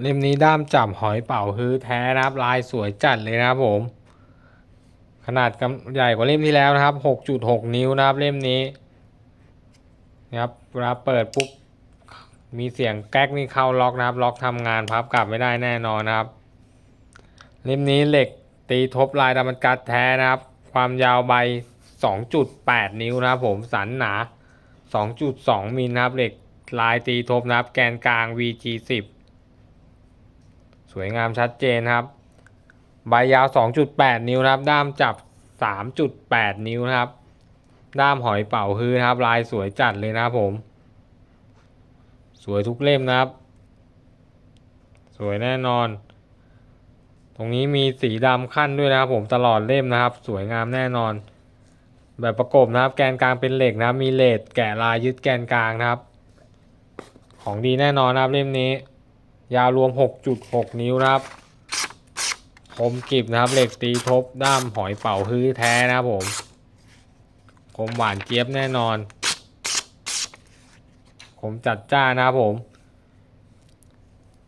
เล่มนี้ด้ามจับหอยเป่าฮื้อแท้นะครับ ลายสวยจัดเลยนะครับผม ขนาดกใหญ่กว่าเล่มที่แล้วนะครับ 6.6 นิ้วนะครับเล่มนี้นะครับเวลาเปิดปุ๊บมีเสียงแก๊กนี่เข้าล็อกนะครับ ล็อกทำงานพับกลับไม่ได้แน่นอนนะครับ เล่มนี้เหล็กตีทบลายดามันกัดแท้นะครับ ความยาวใบ 2.8 นิ้วนะครับ ผมสันหนา 2.2มิลนะครับเหล็กลายตีทบนะครับ แกนกลาง VG10 สวยงามชัดเจนครับ ใบยาว 2.8 นิ้วนะครับ ด้ามจับ 3.8 นิ้วนะครับ ด้ามหอยเป่าฮือนะครับ ลายสวยจัดเลยนะครับผม สวยทุกเล่มนะครับ สวยแน่นอน ตรงนี้มีสีดำขั้นด้วยนะครับ ผมตลอดเล่มนะครับ สวยงามแน่นอน แบบประกบนะครับ แกนกลางเป็นเหล็กนะมีเลดแกะลายยึดแกนกลางนะครับ ของดีแน่นอนนะครับเล่มนี้ ยาวรวม 6.6 นิ้วนะครับคมกริบนะครับ เหล็กตีทบด้ามหอยเป่าฮื้อแท้นะครับผม คมหวานเจี๊ยบแน่นอน คมจัดจ้านนะครับผม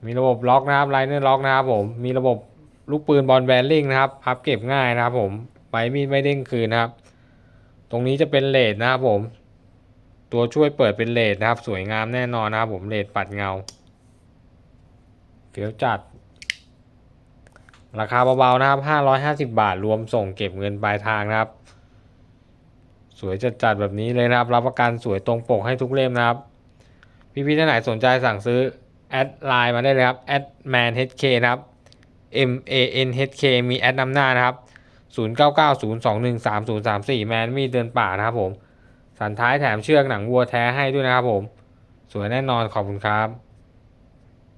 มีระบบล็อกนะครับไลเนอร์ล็อกนะครับผม มีระบบลูกปืนบอลแบนลิงนะครับ พับเก็บง่ายนะครับผมใบมีดไม่เด้งคืนนะครับ ตรงนี้จะเป็นเลดนะครับผม ตัวช่วยเปิดเป็นเลดนะครับ สวยงามแน่นอนนะครับผมเลดปัดเงา เฟี้ยวจัด ราคาเบาๆนะครับ 550 บาทรวมส่งเก็บเงินปลายทางนะครับ สวยจัดๆแบบนี้เลยนะครับ รับประกันสวยตรงปกให้ทุกเล่มนะครับ พี่ๆท่านไหนสนใจสั่งซื้อ แอดไลน์มาได้เลยครับแอด man hk นะครับ m a n h k มีแอดนำหน้านะครับ 0990213034 แมนมีเดินป่านะครับผม สันท้ายแถมเชือกหนังวัวแท้ให้ด้วยนะครับผม สวยแน่นอนขอบคุณครับ